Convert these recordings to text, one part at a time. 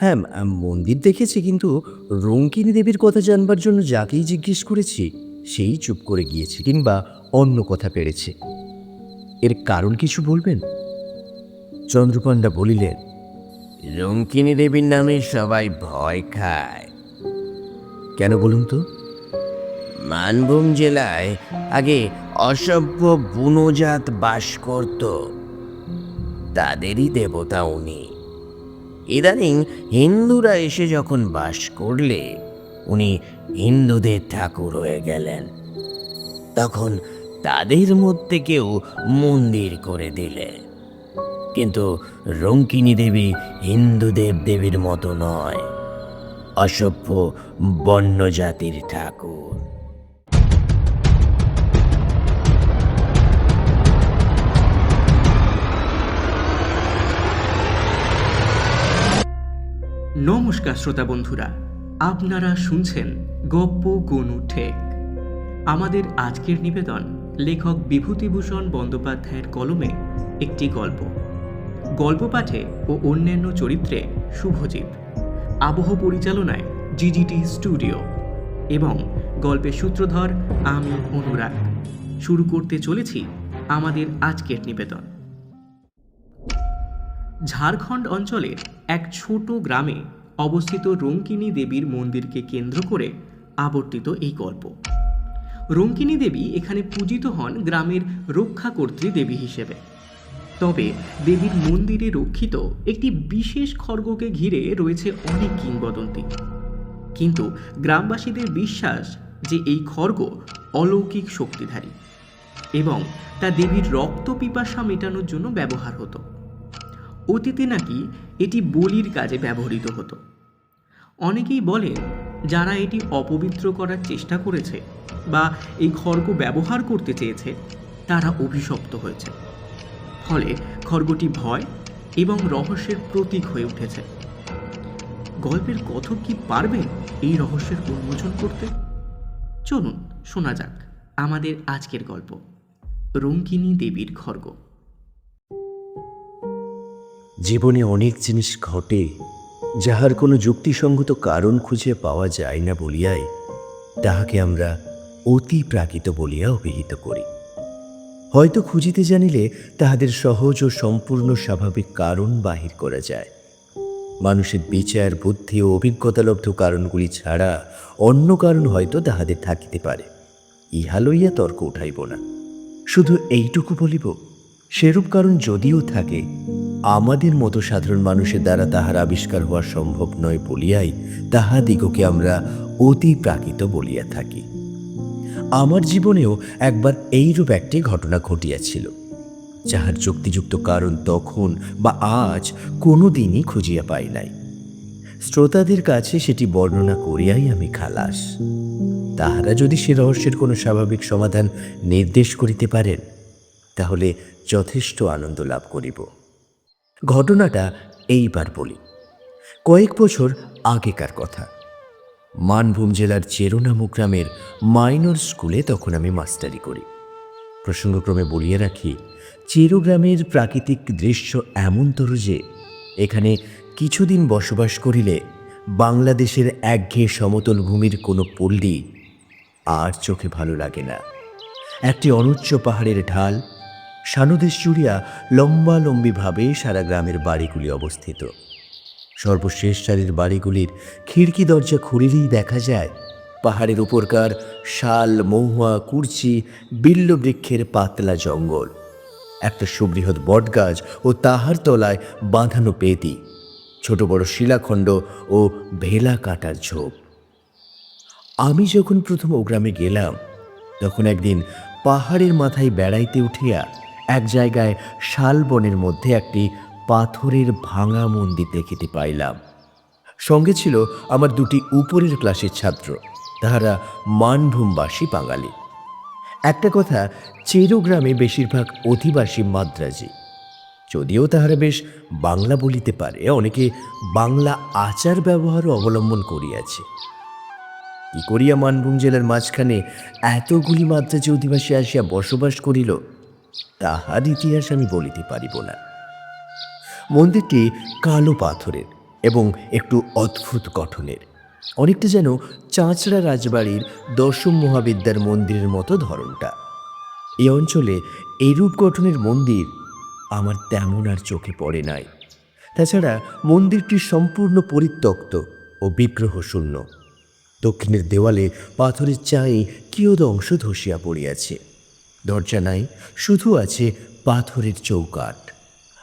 হ্যাঁ মন্দির দেখেছি কিন্তু রঙ্কিনী দেবীর কথা জানবার জন্য যাকেই জিজ্ঞেস করেছি সেই চুপ করে গিয়েছে কিংবা অন্য কথা পেরেছে। এর কারণ কিছু বলবেন? চন্দ্রপাণ্ডা বলিলেন রঙ্কিনী দেবীর নামে সবাই ভয় খায়। কেন বলুন তো? মানভূম জেলায় আগে অসভ্য বুনোজাত বাস করত। তাদেরই দেবতা উনি। ইদানিং হিন্দুরা এসে যখন বাস করলে, উনি হিন্দুদের ঠাকুর হয়ে গেলেন। তখন তাদের মধ্যে কেউ মন্দির করে দিলে। কিন্তু রঙ্কিনী দেবী হিন্দু দেব দেবীর মতো নয়, অসভ্য বন্য জাতির ঠাকুর। নমস্কার শ্রোতা বন্ধুরা, আপনারা শুনছেন গপ্প গনু ঠেক। আমাদের আজকের নিবেদন, লেখক বিভূতিভূষণ বন্দ্যোপাধ্যায়ের কলমে একটি গল্প। গল্প পাঠে ও অন্যান্য চরিত্রে শুভজিৎ। আবহ পরিচালনায় জিজিটি স্টুডিও এবং গল্পের সূত্রধর আমি অনুরাগ। শুরু করতে চলেছি আমাদের আজকের নিবেদন। ঝাড়খণ্ড অঞ্চলের এক ছোট গ্রামে অবস্থিত রঙ্কিনী দেবীর মন্দিরকে কেন্দ্র করে আবর্তিত এই গল্প। রঙ্কিনী দেবী এখানে পূজিত হন গ্রামের রক্ষাকর্ত্রী দেবী হিসেবে। তবে দেবীর মন্দিরে রক্ষিত একটি বিশেষ খর্গকে ঘিরে রয়েছে অনেক কিংবদন্তি। কিন্তু গ্রামবাসীদের বিশ্বাস যে এই খর্গ অলৌকিক শক্তিধারী এবং তা দেবীর রক্ত পিপাসা মেটানোর জন্য ব্যবহার হতো। অতীতে নাকি এটি বলির কাজে ব্যবহৃত হতো। অনেকেই বলেন যারা এটি অপবিত্র করার চেষ্টা করেছে বা এই খড়গ ব্যবহার করতে চেয়েছে, তারা অভিশপ্ত হয়েছে। ফলে খড়গটি ভয় এবং রহস্যের প্রতীক হয়ে উঠেছে। গল্পের কথক কি পারবেন এই রহস্যের উন্মোচন করতে? চলুন শোনা যাক আমাদের আজকের গল্প, রঙ্কিনী দেবীর খড়গ। জীবনে অনেক জিনিস ঘটে, যাহার কোনো যুক্তিসঙ্গত কারণ খুঁজে পাওয়া যায় না বলিয়াই তাহাকে আমরা অতি প্রাকৃত বলিয়া অভিহিত করি। হয়তো খুঁজিতে জানিলে তাহাদের সহজ ও সম্পূর্ণ স্বাভাবিক কারণ বাহির করা যায়। মানুষের বিচার, বুদ্ধি ও অভিজ্ঞতালব্ধ কারণগুলি ছাড়া অন্য কারণ হয়তো তাহাদের থাকিতে পারে, ইহা লইয়া তর্ক উঠাইব না। শুধু এইটুকু বলিব, সেরূপ কারণ যদিও থাকে আমাদের মতো সাধারণ মানুষের দ্বারা তাহার আবিষ্কার হওয়া সম্ভব নয় বলিয়াই তাহাদিগকে আমরা অতি প্রাকৃত বলিয়া থাকি। আমার জীবনেও একবার এইরূপ একটি ঘটনা ঘটিয়াছিল, যাহার যুক্তিযুক্ত কারণ তখন বা আজ কোনো দিনই খুঁজিয়া পাই নাই। শ্রোতাদের কাছে সেটি বর্ণনা করিয়াই আমি খালাস। তাহারা যদি সে রহস্যের কোনো স্বাভাবিক সমাধান নির্দেশ করিতে পারেন, তাহলে যথেষ্ট আনন্দ লাভ করিব। ঘটনাটা এইবার বলি। কয়েক বছর আগেকার কথা। মানভূম জেলার চেরো নামক গ্রামের মাইনর স্কুলে তখন আমি মাস্টারি করি। প্রসঙ্গক্রমে বলিয়ে রাখি, চেরো গ্রামের প্রাকৃতিক দৃশ্য এমনতর যে, এখানে কিছুদিন বসবাস করিলে বাংলাদেশের একঘেয়ে সমতল ভূমির কোনো পল্লী আর চোখে ভালো লাগে না। একটি অনুচ্চ পাহাড়ের ঢাল সানুদেশ জুড়িয়া লম্বালম্বিভাবে সারা গ্রামের বাড়িগুলি অবস্থিত। সর্বশেষ সারির বাড়িগুলির খিড়কি দরজা খুলিলেই দেখা যায়, পাহাড়ের উপরকার শাল, মহুয়া, কুর্চি বিল্ল বৃক্ষের পাতলা জঙ্গল। একটা সুবৃহৎ বটগাছ ও তাহার তলায় বাঁধানো পেতি ছোট বড় শিলাখণ্ড ও ভেলা কাটার ঝোপ। আমি যখন প্রথম ও গ্রামে গেলাম, তখন একদিন পাহাড়ের মাথায় বেড়াইতে উঠিয়া এক জায়গায় শাল বনের মধ্যে একটি পাথরের ভাঙা মন্দির দেখিতে পাইলাম। সঙ্গে ছিল আমার দুটি উপরের ক্লাসের ছাত্র, তাহারা মানভূমবাসী বাঙালি। একটা কথা চেরো গ্রামে বেশিরভাগ অধিবাসী মাদ্রাজি। যদিও তাহারা বেশ বাংলা বলিতে পারে, অনেকে বাংলা আচার ব্যবহারও অবলম্বন করিয়াছে। কি করিয়া মানভূম জেলার মাঝখানে এতগুলি মাদ্রাজি অধিবাসী আসিয়া বসবাস করিল? তাহার ইতিহাস আমি বলিতে পারিব না। মন্দিরটি কালো পাথরের এবং একটু অদ্ভুত গঠনের। অনেকটা যেন চাঁচড়া রাজবাড়ির দশম মহাবিদ্যার মন্দিরের মতো ধরনটা। এই অঞ্চলে এরূপ গঠনের মন্দির আমার তেমন আর চোখে পড়ে নাই। তাছাড়া মন্দিরটি সম্পূর্ণ পরিত্যক্ত ও বিগ্রহ শূন্য দক্ষিণের দেওয়ালে পাথরের চায়ে কিয়দ অংশ ধসিয়া পড়িয়াছে। দরজা নাই, শুধু আছে পাথরের চৌকাঠ।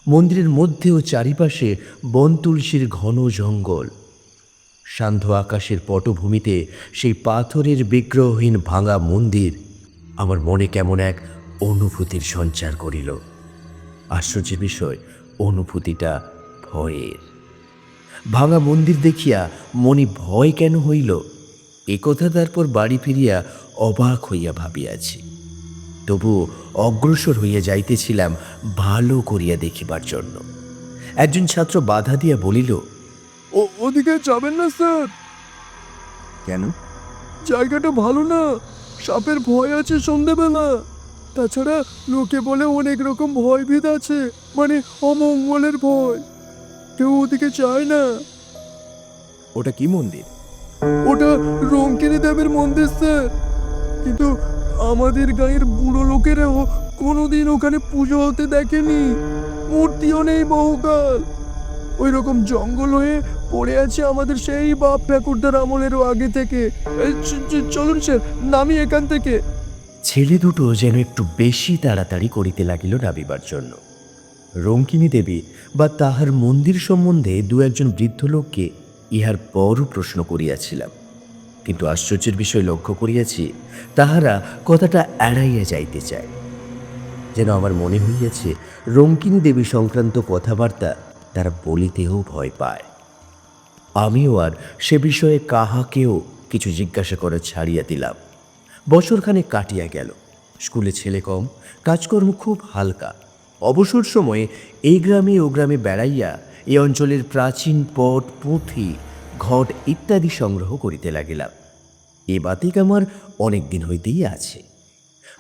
মন্দিরের মধ্যে ও চারিপাশে বন তুলসীর ঘন জঙ্গল। শান্ত আকাশের পটভূমিতে সেই পাথরের বিগ্রহহীন ভাঙা মন্দির আমার মনে কেমন এক অনুভূতির সঞ্চার করিল। আশ্চর্যের বিষয়, অনুভূতিটা ভয়ের। ভাঙা মন্দির দেখিয়া মনে ভয় কেন হইল? এ কথা তারপর বাড়ি ফিরিয়া অবাক হইয়া ভাবিয়াছি। তবু অগ্রসর হইয়া যাইতেছিলাম ভালো করিয়া দেখিবার জন্য। একজন ছাত্র বাধা দিয়া বলিল ও ওদিকে যাবেন না স্যার। কেন? জায়গাটা ভালো না সাপের ভয় আছে সন্ধেবেলা। তাছাড়া লোকে বলে অনেক রকম ভয়ভীত আছে মানে অমঙ্গলের ভয়। কেউ ওদিকে চায় না। ওটা কি মন্দির? ওটা রঙ্কিনী দেবের মন্দির স্যার। কিন্তু আমাদের গাঁয়ের বুড়ো লোকেরাও কোনোদিন ওখানে পুজো হতে দেখেনি। মূর্তিও নেই বহুকাল। ওই রকম জঙ্গল হয়ে পড়ে আছে আমাদের সেই বাপ ঠাকুরদার আমলেরও আগে থেকে। চলুন স্যার, নামি এখান থেকে। ছেলে দুটো যেন একটু বেশি তাড়াতাড়ি করিতে লাগিল নাবিবার জন্য। রঙ্কিনী দেবী বা তাহার মন্দির সম্বন্ধে দু একজন বৃদ্ধ লোককে ইহার পরও প্রশ্ন করিয়াছিলাম। কিন্তু আশ্চর্যের বিষয় লক্ষ্য করিয়াছি, তাহারা কথাটা এড়াইয়া যাইতে চায়। যেন আমার মনে হইয়াছে, রঙ্কিনী দেবী সংক্রান্ত কথাবার্তা তারা বলিতেও ভয় পায়। আমিও আর সে বিষয়ে কাহাকেও কিছু জিজ্ঞাসা করা ছাড়িয়া দিলাম। বছরখানে কাটিয়া গেল। স্কুলে ছেলে কম, কাজকর্ম খুব হালকা। অবসর সময়ে এই গ্রামে ও গ্রামে বেড়াইয়া এই অঞ্চলের প্রাচীন পট পুঁথি ঘট ইত্যাদি সংগ্রহ করিতে লাগিলাম। এ বাতিক আমার অনেক দিন হইতেই আছে।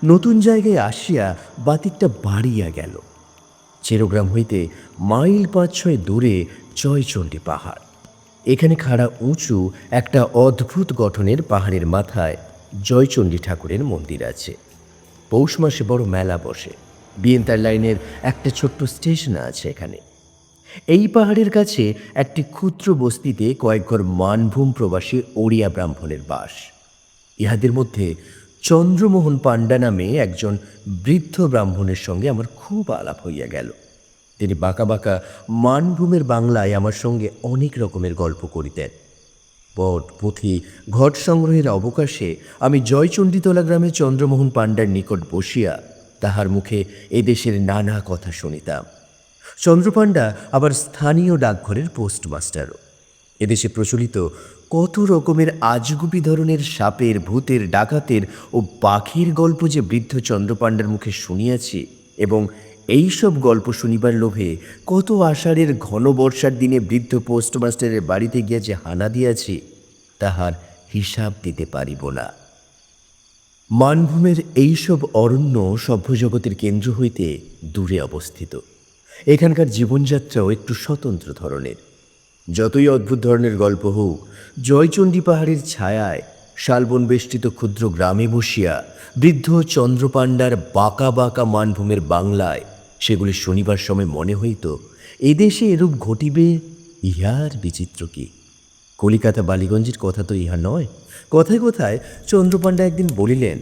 নতুন জায়গায় আসিয়া বাতিকটা বাড়িয়া গেল। চেরোগ্রাম হইতে মাইল পাঁচ ছয় দূরে জয়চণ্ডী পাহাড়। এখানে খাড়া উঁচু একটা অদ্ভুত গঠনের পাহাড়ের মাথায় জয়চণ্ডী ঠাকুরের মন্দির আছে। পৌষ মাসে বড় মেলা বসে। বিয়েন্তার লাইনের একটা ছোট্ট স্টেশন আছে এখানে। এই পাহাড়ের কাছে একটি ক্ষুদ্র বস্তিতে কয়েক ঘর মানভূম প্রবাসী ওড়িয়া ব্রাহ্মণের বাস। ইহাদের মধ্যে চন্দ্রমোহন পাণ্ডা নামে একজন বৃদ্ধ ব্রাহ্মণের সঙ্গে আমার খুব আলাপ হইয়া গেল। তিনি বাঁকা বাঁকা মানভূমের বাংলায় আমার সঙ্গে অনেক রকমের গল্প করিতেন। পট পুঁথি, ঘট সংগ্রহের অবকাশে আমি জয়চণ্ডীতলা গ্রামে চন্দ্রমোহন পাণ্ডার নিকট বসিয়া তাহার মুখে এদেশের নানা কথা শুনিতাম। চন্দ্রপাণ্ডা আবার স্থানীয় ডাকঘরের পোস্টমাস্টারও এদেশে প্রচলিত কত রকমের আজগুবি ধরনের সাপের, ভূতের, ডাকাতের ও পাখির গল্প যে বৃদ্ধ চন্দ্রপাণ্ডার মুখে শুনিয়াছি এবং এই সব গল্প শুনিবার লোভে কত আষাঢ়ের ঘন বর্ষার দিনে বৃদ্ধ পোস্টমাস্টারের বাড়িতে গিয়া যে হানা দিয়াছি, তাহার হিসাব দিতে পারিব না। মানভূমের এইসব অরণ্য সভ্যজগতের কেন্দ্র হইতে দূরে অবস্থিত। এখানকার জীবনযাত্রাও একটু স্বতন্ত্র ধরনের। যতই অদ্ভুত ধরনের গল্প হোক, জয়চণ্ডী পাহাড়ের ছায়ায় শালবন বেষ্টিত ক্ষুদ্র গ্রামে বসিয়া বৃদ্ধ চন্দ্রপাণ্ডার বাঁকা বাঁকা মানভূমের বাংলায় সেগুলি শনিবার সময় মনে হইত, এদেশে এরূপ ঘটিবে, ইহার বিচিত্র কি? কলিকাতা বালিগঞ্জের কথা তো ইহা নয়। কথায় কথায় চন্দ্রপাণ্ডা একদিন বলিলেন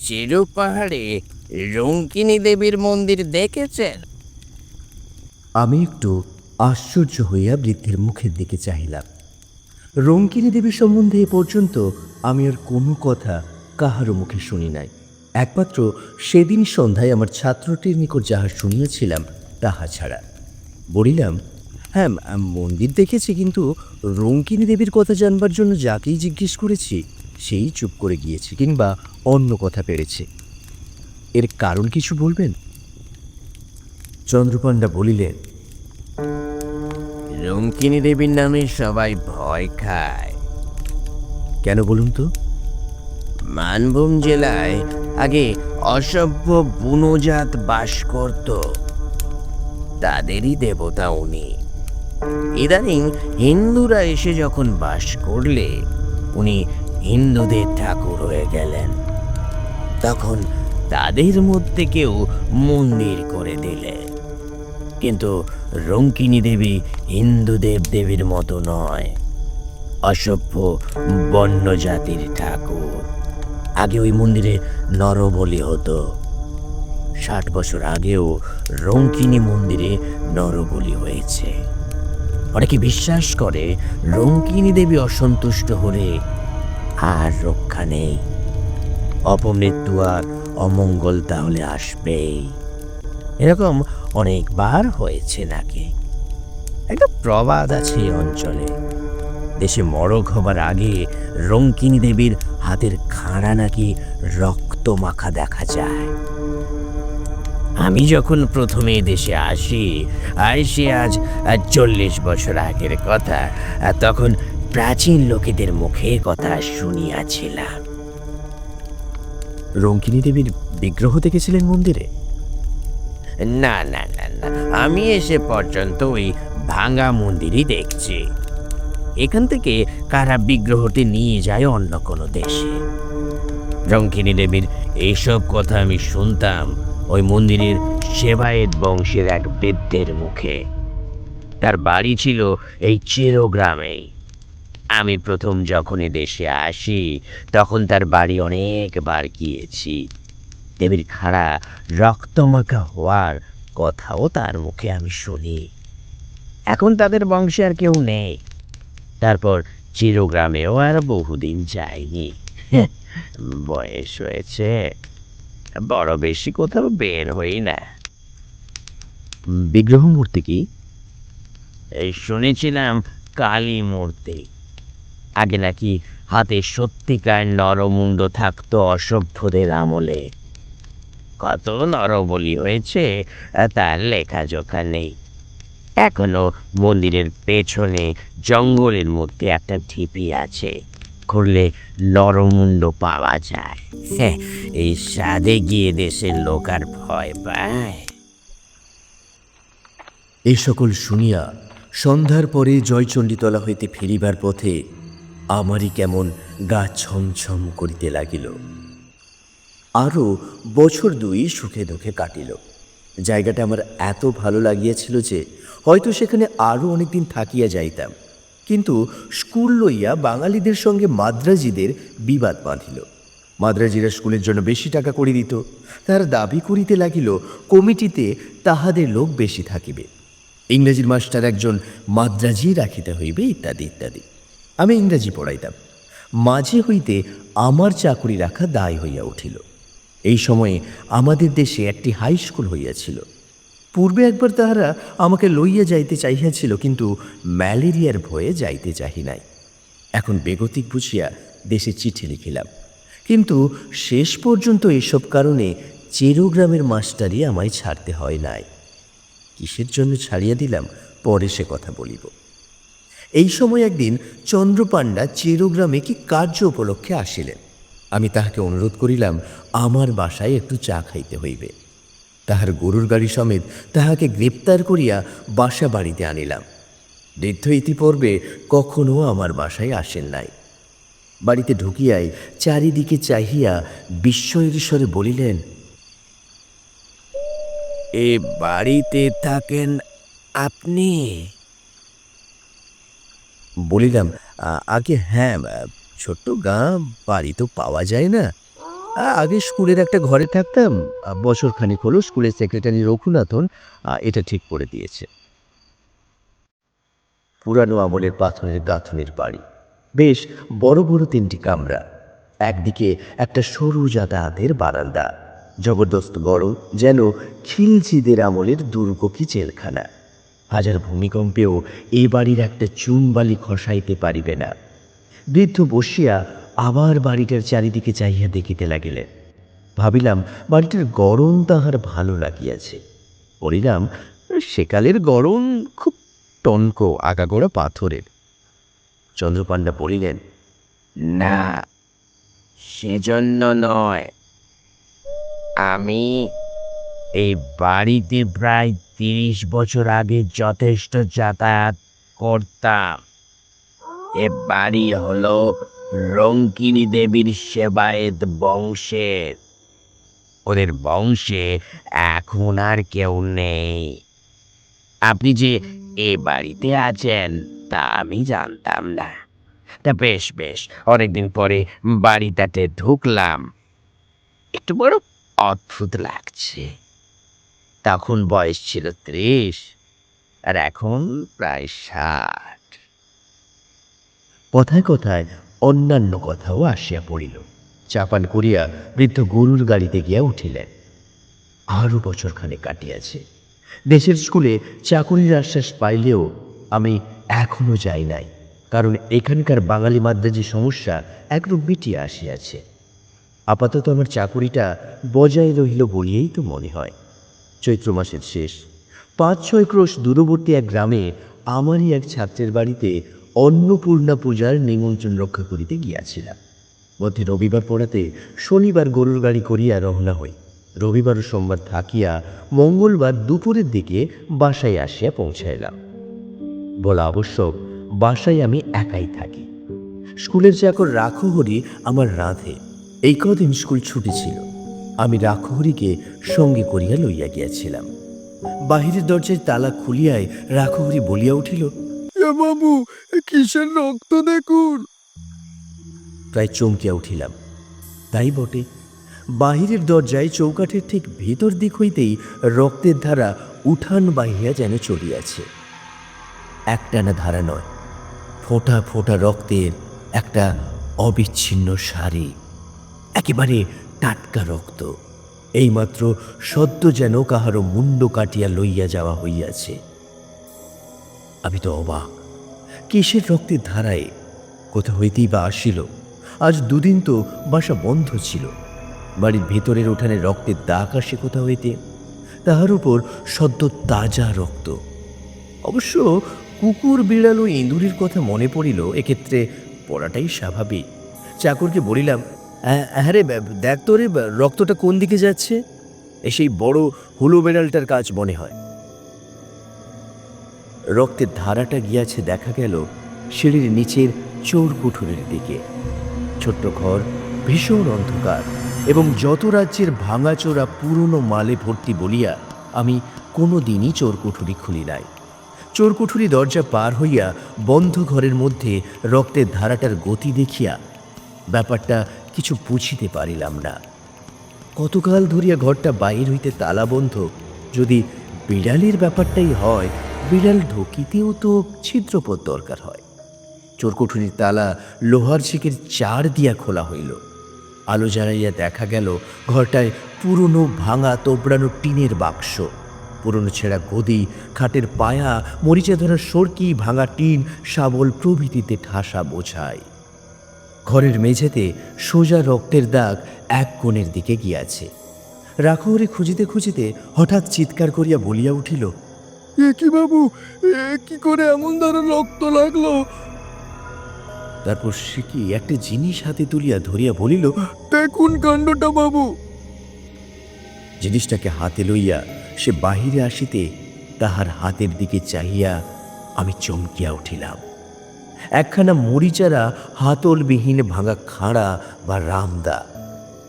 চেরু পাহাড়ে রঙ্কিনী দেবীর মন্দির দেখেছেন? আমি একটু আশ্চর্য হইয়া বৃদ্ধের মুখের দিকে চাহিলাম। রঙ্কিনী দেবী সম্বন্ধে এ পর্যন্ত আমি আর কোনো কথা কাহারও মুখে শুনি নাই। একমাত্র সেদিন সন্ধ্যায় আমার ছাত্রটির নিকট যাহা শুনিয়াছিলাম, তাহা ছাড়া। বলিলাম হ্যাঁ মন্দির দেখেছি, কিন্তু রঙ্কিনী দেবীর কথা জানবার জন্য যাকেই জিজ্ঞেস করেছি, সেই চুপ করে গিয়েছে কিংবা অন্য কথা পেরেছে। এর কারণ কিছু বলবেন? চন্দ্রপাণ্ডা বলিলেন রঙ্কিনী দেবীর নামে সবাই ভয় খায়। কেন বলুন তো? মানভূম জেলায় আগে অসভ্য বুনোজাত বাস করত। তাদেরই দেবতা উনি। ইদানিং হিন্দুরা এসে যখন বাস করলে উনি হিন্দুদের ঠাকুর হয়ে গেলেন। তখন তাদের মধ্যে কেউ মন্দির করে দিলেন। কিন্তু রঙ্কিনী দেবী হিন্দু দেব দেবীর মতো নয়। অসভ্য বন্য জাতির ঠাকুর। আগে ওই মন্দিরে নরবলি হতো। ষাট বছর আগেও রঙ্কিনী মন্দিরে নরবলি হয়েছে। অনেকে বিশ্বাস করে? রঙ্কিনী দেবী অসন্তুষ্ট হলে আর রক্ষা নেই। অপমৃত্যু আর অমঙ্গল তাহলে আসবেই। এরকম অনেকবার হয়েছে নাকি? একটা প্রবাদ আছে এই অঞ্চলে। দেশে মরক হবার আগে রঙ্কিনী দেবীর হাতের খাঁড়া নাকি রক্ত মাখা দেখা যায়। আমি যখন প্রথমে দেশে আসি, আর সে আজ চল্লিশ বছর আগের কথা, তখন প্রাচীন লোকেদের মুখে কথা শুনিয়াছিলাম। রঙ্কিনী দেবীর বিগ্রহ দেখেছিলেন মন্দিরে? না না না না। আমি এসে পর্যন্ত ওই ভাঙা মন্দিরই দেখছি। এখান থেকে কারা বিগ্রহটি নিয়ে যায় অন্য কোনো দেশে। রঙ্কিনী দেবীর এইসব কথা আমি শুনতাম ওই মন্দিরের সেবায়েত বংশের এক বৃদ্ধের মুখে। তার বাড়ি ছিল এই চেরো গ্রামেই আমি প্রথম যখন দেশে আসি, তখন তার বাড়ি অনেকবার গিয়েছি। দেবীর খাড়া রক্তমাখা হওয়ার কথাও তার মুখে আমি শুনি। এখন তাদের বংশে আর কেউ নেই। তারপর চিরগ্রামেও আর বহুদিন যায়নি। বয়স হয়েছে। বড় বেশি কোথাও বের হই না। বিগ্রহ মূর্তি কি? এই শুনেছিলাম কালী মূর্তি। আগে নাকি হাতে সত্যিকার নরমুণ্ড থাকতো অসভ্যদের আমলে। কত নরবলি হয়েছে, তার লেখাজোখা নেই। এখনও মন্দিরের পেছনে জঙ্গলের মধ্যে একটা ঢিপি আছে করলে নরমুণ্ড পাওয়া যায়। এই সাদে গিয়ে দেশের লোক আর ভয় পায়। এই সকল শুনিয়া সন্ধ্যার পরে জয়চণ্ডীতলা হইতে ফিরিবার পথে আমারই কেমন গা ছমছম করিতে লাগিল। আরও বছর দুই সুখে দুঃখে কাটিল। জায়গাটা আমার এত ভালো লাগিয়াছিল যে হয়তো সেখানে আরও অনেকদিন থাকিয়া যাইতাম। কিন্তু স্কুল লইয়া বাঙালিদের সঙ্গে মাদ্রাজিদের বিবাদ বাঁধিল। মাদ্রাজিরা স্কুলের জন্য বেশি টাকা করে দিত। তারা দাবি করিতে লাগিল, কমিটিতে তাহাদের লোক বেশি থাকিবে। ইংরেজির মাস্টার একজন মাদ্রাজি রাখিতে হইবে, ইত্যাদি ইত্যাদি। আমি ইংরেজি পড়াইতাম। মাঝে হইতে আমার চাকরি রাখা দায় হইয়া উঠিল। এই সময়ে আমাদের দেশে একটি হাই স্কুল হইয়াছিল। পূর্বে একবার তাহারা আমাকে লইয়া যাইতে চাহিয়াছিল, কিন্তু ম্যালেরিয়ার ভয়ে যাইতে চাহি নাই। এখন বেগতিক বুঝিয়া দেশে চিঠি লিখিলাম। কিন্তু শেষ পর্যন্ত এসব কারণে চেরোগ্রামের মাস্টারই আমায় ছাড়তে হয় নাই। কিসের জন্য ছাড়িয়া দিলাম, পরে সে কথা বলিব। এই সময় একদিন চন্দ্রপাণ্ডা চেরোগ্রামে কি কার্য উপলক্ষে আসিলেন। আমি তাহাকে অনুরোধ করিলাম, আমার বাসায় একটু চা খাইতে হইবে। তাহার গরুর গাড়ি সমেত তাহাকে গ্রেপ্তার করিয়া বাসা বাড়িতে আনিলাম। বৃদ্ধ ইতিপূর্বে কখনো আমার বাসায় আসেন নাই। বাড়িতে ঢুকিয়াই চারিদিকে চাহিয়া বিস্ময়ের স্বরে বলিলেন, এ বাড়িতে থাকেন আপনি? বলিলাম আগে হ্যাঁ ছোট্ট গাঁ বাড়ি তো পাওয়া যায় না। আগে স্কুলের একটা ঘরে থাকতাম আ, বছরখানিক হলো স্কুলের সেক্রেটারি রঘুনাথন এটা ঠিক করে দিয়েছে। পুরানো আমলের পাথরের গাঁথনের বাড়ি। বেশ বড় বড় তিনটি কামরা। একদিকে একটা সরু যাতায়াতের বারান্দা। জবরদস্ত গরম যেন খিলজিদের আমলের দুর্গ কি জেলখানা। হাজার ভূমিকম্পেও এ বাড়ির একটা চুনবালি খসাইতে পারিবে না। বৃদ্ধ বসিয়া আবার বাড়িটার চারিদিকে চাহিয়া দেখিতে লাগিলেন ভাবিলাম, বাড়িটার গরম তাহার ভালো লাগিয়াছে। বলিলাম সেকালের গরম খুব টনকো আগাগোড়া পাথরের। চন্দ্রপাণ্ডা বলিলেন, না, সেজন্য নয়। আমি এই বাড়িতে প্রায় তিরিশ বছর আগে যথেষ্ট যাতায়াত করতাম। এ বাড়ি হলো রঙ্কিনী দেবীর সেবায়েত বংশের। ওদের বংশে এখন আর কেউ নেই। আপনি যে এ বাড়িতে আছেন, তা আমি জানতাম না। তা বেশ বেশ, অনেকদিন পরে বাড়িটাতে ঢুকলাম। একটু বড় অদ্ভুত লাগছে। তখন বয়স ছিল ত্রিশ, আর এখন প্রায় ষাট। কথায় কথায় অন্যান্য কথাও আসিয়া পড়িল। চাপান করিয়া বৃদ্ধ গরুর গাড়িতে গিয়া উঠিলেন। আরও বছরখানে কাটিয়াছে। দেশের স্কুলে চাকরির আশ্বাস পাইলেও আমি এখনও যাই নাই, কারণ এখানকার বাঙালি মাদ্রাজি সমস্যা একরূপ মিটিয়া আসিয়াছে। আপাতত আমার চাকুরিটা বজায় রহিল বলিয়েই তো মনে হয়। চৈত্র মাসের শেষ। পাঁচ ছয় ক্রোশ দূরবর্তী এক গ্রামে আমারই এক ছাত্রের বাড়িতে অন্নপূর্ণা পূজার নিমন্ত্রণ রক্ষা করিতে গিয়াছিলাম। মধ্যে রবিবার পড়াতে শনিবার গরুর গাড়ি করিয়া রওনা হই। রবিবার ও সোমবার থাকিয়া মঙ্গলবার দুপুরের দিকে বাসায় আসিয়া পৌঁছাইলাম। বলা আবশ্যক, বাসায় আমি একাই থাকি। স্কুলের চাকর রাখহরি আমার রাধে, এই কদিন স্কুল ছুটি ছিল। আমি রাখহরিকে সঙ্গে করিয়া লইয়া গিয়াছিলাম। বাহিরের দরজায় তালা খুলিয়াই রাখহরি বলিয়া উঠিল এ কিসের রক্ত দেখুন? প্রায় চমকিয়া উঠিলাম। তাই বটে, বাহিরের দরজায় চৌকাঠের ঠিক ভেতর দিক হইতেই রক্তের ধারা উঠান বাহিয়া যেন চলিয়াছে। একটানা ধারা নয়, ফোঁটা ফোঁটা রক্তের একটা অবিচ্ছিন্ন সারি, একেবারে টাটকা রক্ত। এইমাত্র সদ্য যেন কাহারও মুন্ড কাটিয়া লইয়া যাওয়া হইয়াছে। আমি তো অবাক। কিসের রক্তের ধারায়? কোথা হইতেই বা আসিল। আজ দুদিন তো বাসা বন্ধ ছিল। বাড়ির ভেতরের উঠানে রক্তের দাগ আসে কোথা হইতে। তাহার উপর সদ্য তাজা রক্ত। অবশ্য কুকুর বিড়াল ও ইঁদুরের কথা মনে পড়িল এক্ষেত্রে পড়াটাই স্বাভাবিক। চাকরকে বলিলাম "হ্যাঁ, হ্যাঁ রে দেখ তো রে রক্তটা কোন দিকে যাচ্ছে? এ সেই বড় হুলো বেড়ালটার কাজ মনে হয়। রক্তের ধারাটা গিয়াছে, দেখা গেল সিঁড়ির নিচের চোর কুঠুরের দিকে। ছোট্ট ঘর, ভীষণ অন্ধকার এবং যত রাজ্যের ভাঙাচোরা পুরনো মালে ভর্তি বলিয়া আমি কোনো দিনই চোর কুঠুরি খুলি নাই। চোর কুঠুরি দরজা পার হইয়া বন্ধ ঘরের মধ্যে রক্তের ধারাটার গতি দেখিয়া ব্যাপারটা কিছু বুঝিতে পারিলাম না। কতকাল ধরিয়া ঘরটা বাইর হইতে তালা বন্ধ যদি বিড়ালের ব্যাপারটাই হয় বিড়াল ঢুকিতেও তো ছিদ্রপথ দরকার হয়। চোরকুঠুরির তালা লোহার ছিকের চার দিয়া খোলা হইল। আলো জ্বালাইয়া দেখা গেল ঘরটায় পুরনো ভাঙা তোবড়ানো টিনের বাক্স। পুরনো ছেঁড়া গদি, খাটের পায়া, মরিচা ধরা সরকি, ভাঙা টিন, শাবল প্রভৃতিতে ঠাসা বোঝায় ঘরের মেঝেতে সোজা রক্তের দাগ এক কোণের দিকে গিয়াছে। রাখহরি খুঁজিতে খুঁজিতে হঠাৎ চিৎকার করিয়া বলিয়া উঠিল এ কি বাবু? এ কি করে এমন ধারা রক্ত লাগল? তারপর সে কি একটা জিনিস হাতে তুলিয়া ধরিয়া বলিল দেখুন কাণ্ডটা বাবু। জিনিসটাকে হাতে লইয়া সে বাহিরে আসিতে তাহার হাতের দিকে চাহিয়া আমি চমকিয়া উঠিলাম। একখানা মরিচারা হাতলবিহীন ভাঙা খাঁড়া বা রামদা।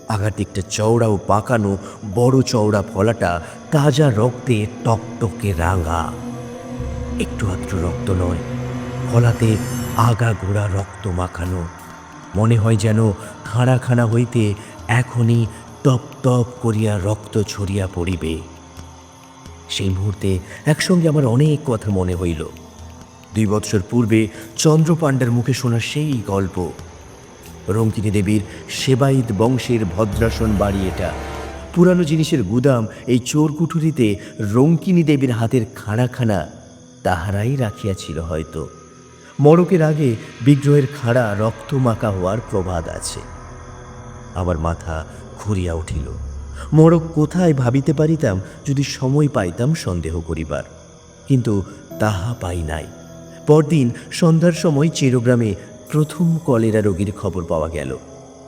আগার দিকটা চওড়া ও পাকানো বড় চওড়া ফলাটা তাজা রক্তে টকটকে রাঙা। একটু আধটু রক্ত নয়, ফলাতে আগা গোড়া রক্ত মাখানো। মনে হয় যেন খাড়া খানা হইতে এখনই তপ তপ করিয়া রক্ত ছড়িয়া পড়িবে। সেই মুহূর্তে একসঙ্গে আমার অনেক কথা মনে হইল। দুই বৎসর পূর্বে চন্দ্রপাণ্ডার মুখে শোনা সেই গল্প রঙ্কিনী দেবীর সেবাইত বংশের ভদ্রাসন বাড়ি এটা। পুরানো জিনিসের গুদাম এই চোর কুঠুরিতে রঙ্কিনী দেবীর হাতের খাড়াখানা তাহারাই রাখিয়াছিল হয়তো। মড়কের আগে বিগ্রহের খাড়া রক্তমাখা হওয়ার প্রবাদ আছে। আমার মাথা ঘুরিয়া উঠিল। মড়ক কোথায় ভাবিতে পারিতাম যদি সময় পাইতাম সন্দেহ করিবার। কিন্তু তাহা পাই নাই। পরদিন সন্ধ্যার সময় চিরগ্রামে প্রথম কলেরা রোগীর খবর পাওয়া গেল।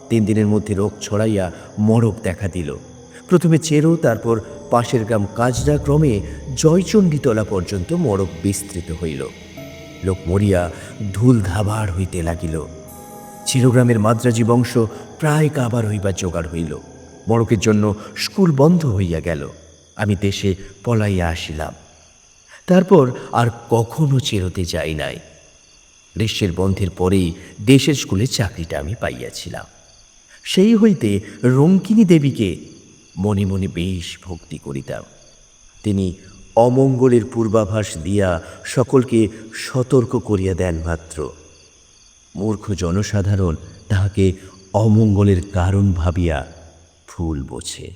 তিন দিনের মধ্যে রোগ ছড়াইয়া মড়ক দেখা দিল। প্রথমে চেরো, তারপর পাশের গ্রাম কাজরা ক্রমে জয়চণ্ডীতলা পর্যন্ত মড়ক বিস্তৃত হইল। লোক মরিয়া ধুল ধাবার হইতে লাগিল। চিরগ্রামের মাদ্রাজি বংশ প্রায় কাবার হইবার জোগাড় হইল। বড়কের জন্য স্কুল বন্ধ হইয়া গেল। আমি দেশে পলাইয়া আসিলাম। তারপর আর কখনো চেরোতে যাই নাই। গ্রীষ্মের বন্ধের পরেই দেশের স্কুলে চাকরিটা আমি পাইয়াছিলাম। সেই হইতে রঙ্কিনী দেবীকে মনে মনে বেশ ভক্তি করিতাম। তিনি অমঙ্গলের পূর্বাভাস দিয়া সকলকে সতর্ক করিয়া দেন মাত্র। মূর্খ জনসাধারণ তাহাকে অমঙ্গলের কারণ ভাবিয়া ফুল বোঝে।